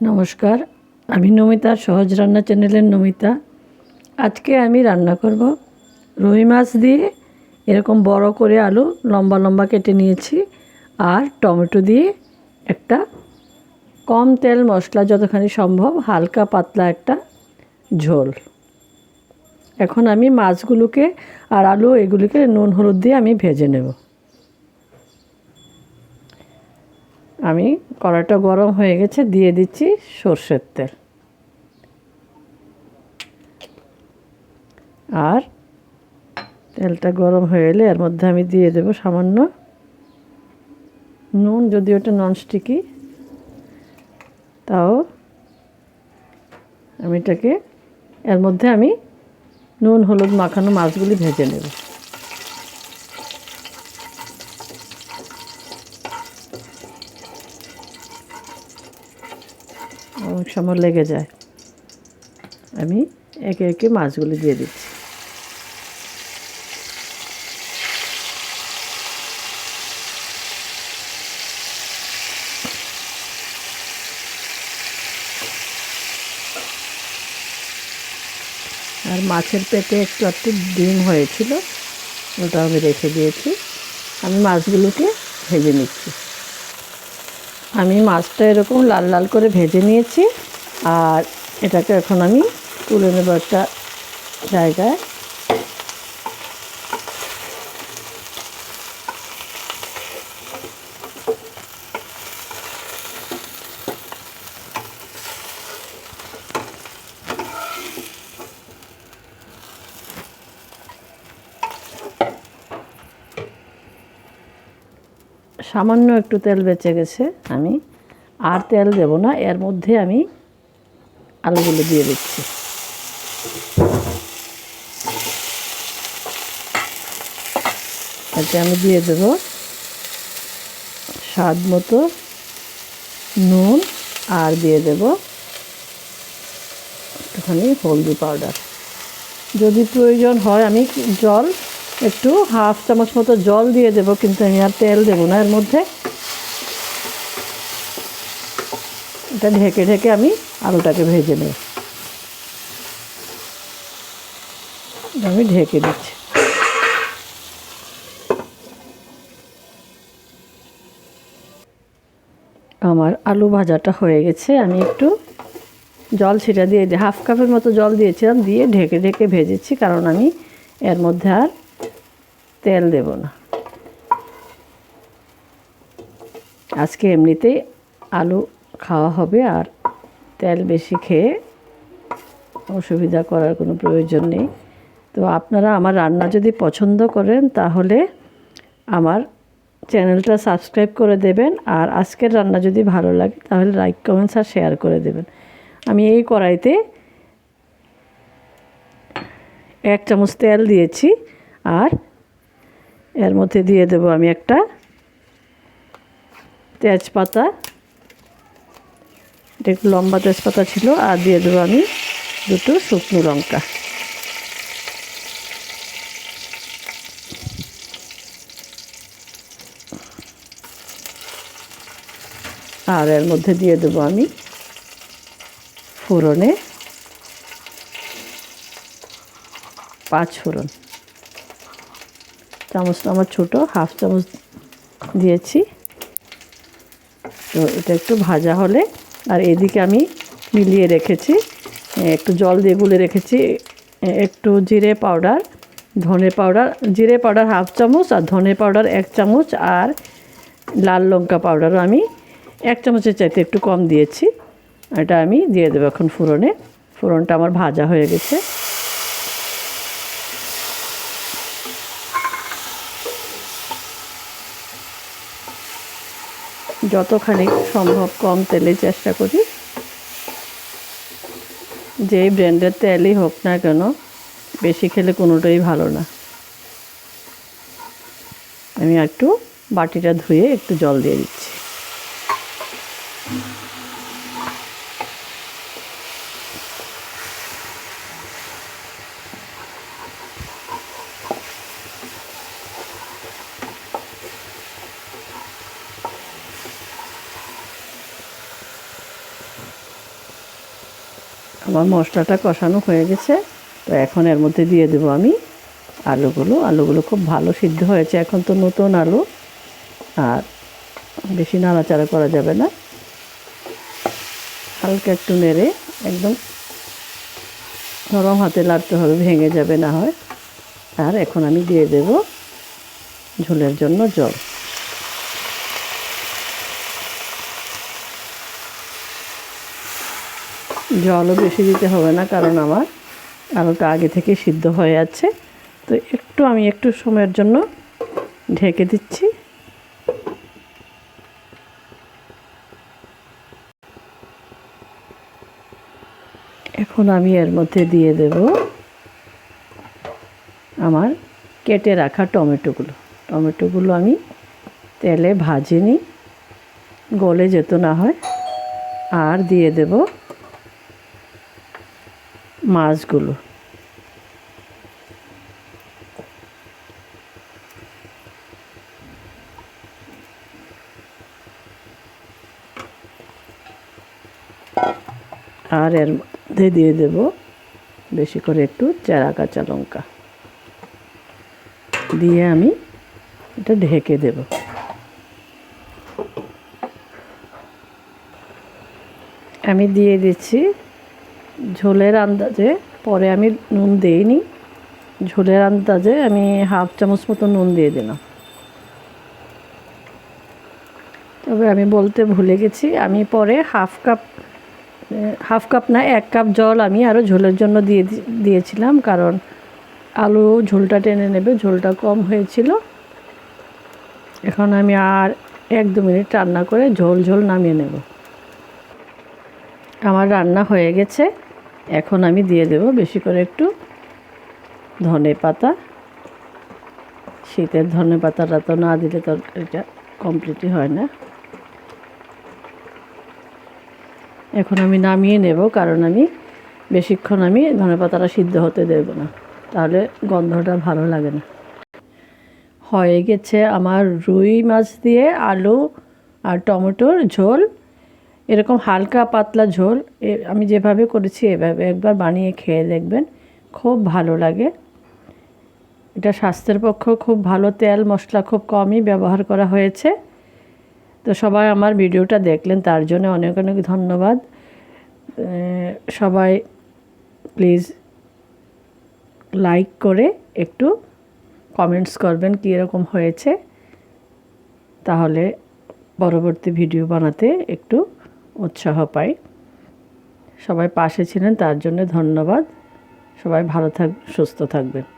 নমস্কার, আমি নমিতা, সহজ রান্না চ্যানেলের নমিতা। আজকে আমি রান্না করব রুই মাছ দিয়ে এরকম বড় করে আলু লম্বা লম্বা কেটে নিয়েছি আর টমেটো দিয়ে একটা কম তেল মশলা যতখানি সম্ভব, হালকা পাতলা একটা ঝোল। এখন আমি মাছগুলোকে আর আলু এগুলিকে নুন, হলুদ দিয়ে আমি ভেজে নেব। আমি কড়াইটা গরম হয়ে গেছে, দিয়ে দিচ্ছি সর্ষের তেল। আর তেলটা গরম হয়ে এলে এর মধ্যে আমি দিয়ে দেব সামান্য নুন যদি ওটা ননস্টিকি। তাও আমি এটাকে, এর মধ্যে আমি নুন, হলুদ মাখানো মাছগুলি ভেজে নেব। অনেক সময় লেগে যায়। আমি একে একে মাছগুলি দিয়ে দিচ্ছি। আর মাছের পেটে একটু একটু ডিম হয়েছিল ওটা আমি রেখে দিয়েছি। আমি মাছগুলোকে ভেজে নিচ্ছি। আমি মাছটা এরকম লাল লাল করে ভেজে নিয়েছি আর এটাকে এখন আমি তুলে নেব একটা জায়গায়। সামান্য একটু তেল বেঁচে গেছে আমি। আর তেল দেব না, এর মধ্যে আমি আলুগুলো দিয়ে দিচ্ছি। এতে আমি দিয়ে দেব স্বাদ মতো নুন আর দিয়ে দেব একটুখানি হলদি পাউডার। যদি প্রয়োজন হয় আমি জল একটু হাফ চামচ মতো জল দিয়ে দেবো, কিন্তু আমি আর তেল দেবো না এর মধ্যে। এটা ঢেকে ঢেকে আমি আলুটাকে ভেজে নেব। আমি ঢেকে দিচ্ছি। আমার আলু ভাজাটা হয়ে গেছে। আমি একটু জল ছিটা দিয়ে, হাফ কাপের মতো জল দিয়েছিলাম, দিয়ে ঢেকে ঢেকে ভেজেছি, কারণ আমি এর মধ্যে আর তেল দেব না। আজকে এমনিতেই আলু খাওয়া হবে আর তেল বেশি খেয়ে অসুবিধা করার কোনো প্রয়োজন নেই। তো আপনারা আমার রান্না যদি পছন্দ করেন তাহলে আমার চ্যানেলটা সাবস্ক্রাইব করে দেবেন আর আজকের রান্না যদি ভালো লাগে তাহলে লাইক, কমেন্টস আর শেয়ার করে দেবেন। আমি এই কড়াইতে এক চামচ তেল দিয়েছি আর এর মধ্যে দিয়ে দেব আমি একটা তেজপাতা। এটা একটু লম্বা তেজপাতা ছিল, আর দিয়ে দেবো আমি দুটো শুকনো লঙ্কা। আর এর মধ্যে দিয়ে দেবো আমি ফোড়নে পাঁচ ফোড়ন। চামচটা আমার ছোটো, হাফ চামচ দিয়েছি। তো এটা একটু ভাজা হলে, আর এদিকে আমি মিলিয়ে রেখেছি একটু জল দিয়ে গুলে রেখেছি একটু জিরে পাউডার, ধনে পাউডার, জিরে পাউডার হাফ চামচ আর ধনে পাউডার এক চামচ আর লাল লঙ্কা পাউডারও আমি এক চামচের চাইতে একটু কম দিয়েছি। এটা আমি দিয়ে দেবো এখন ফোড়নে ফোড়নটা আমার ভাজা হয়ে গেছে। যতখানি সম্ভব কম তেলে চেষ্টা করি। যেই ব্র্যান্ডের তেলই হোক না কেন, বেশি খেলে কোনোটাই ভালো না। আমি একটু বাটিটা ধুয়ে একটু জল দিয়ে দিচ্ছি। আমার মশলাটা কষানো হয়ে গেছে। তো এখন এর মধ্যে দিয়ে দেবো আমি আলুগুলো। আলুগুলো খুব ভালো সিদ্ধ হয়েছে এখন তো নতুন আলু। আর বেশি নাড়াচাড়া করা যাবে না। হালকা একটু নেড়ে একদম নরম হাতে লাড়তে হবে, ভেঙে যাবে না হয়। আর এখন আমি দিয়ে দেব ঝোলের জন্য জল। জলও বেশি দিতে হবে না, কারণ আমার আলুটা আগে থেকে সিদ্ধ হয়ে আছে। তো একটু আমি একটু সময়ের জন্য ঢেকে দিচ্ছি। এখন আমি এর মধ্যে দিয়ে দেব আমার কেটে রাখা টমেটোগুলো। টমেটোগুলো আমি তেলে ভাজে নিই গলে যেত না হয়। আর দিয়ে দেব মাছগুলো। আর এর মধ্যে দিয়ে দেব বেশি করে একটু চারা, কাঁচা লঙ্কা। দিয়ে আমি এটা ঢেকে দেব। আমি দিয়ে দিচ্ছি ঝোলের আন্দাজে, পরে আমি নুন দিইনি। ঝোলের আন্দাজে আমি হাফ চামচ মতো নুন দিয়ে দিলাম। তবে আমি বলতে ভুলে গেছি, আমি পরে হাফ কাপ হাফ কাপ না, এক কাপ জল আমি আরও ঝোলের জন্য দিয়ে দিয়েছিলাম, কারণ আলু ঝোলটা টেনে নেবে, ঝোলটা কম হয়েছিল। এখন আমি আর এক দু মিনিট রান্না করে ঝোল ঝোল নামিয়ে নেব। আমার রান্না হয়ে গেছে। এখন আমি দিয়ে দেব বেশি করে একটু ধনে পাতা। শীতের ধনে পাতাটা তো না দিলে তরকারিটা কমপ্লিটই হয় না। এখন আমি নামিয়ে নেব কারণ আমি বেশিক্ষণ আমি ধনে পাতাটা সিদ্ধ হতে দেব না, তাহলে গন্ধটা ভালো লাগে না। হয়ে গেছে আমার রুই মাছ দিয়ে আলু আর টমেটোর ঝোল। এরকম হালকা পাতলা ঝোল আমি যেভাবে করেছি এভাবে একবার বানিয়ে খেয়ে দেখবেন, খুব ভালো লাগে। এটা স্বাস্থ্যের পক্ষেও খুব ভালো, তেল, মশলা খুব কমই ব্যবহার করা হয়েছে। তো সবাই আমার ভিডিওটা দেখলেন, তার জন্য অনেক অনেক ধন্যবাদ। সবাই প্লিজ লাইক করে একটু কমেন্টস করবেন কী এরকম হয়েছে। তাহলে পরবর্তী ভিডিও বানাতে একটু উৎসাহ পাই। সবাই পাশে ছিলেন তার জন্য ধন্যবাদ। সবাই ভালো থাক সুস্থ থাকবেন।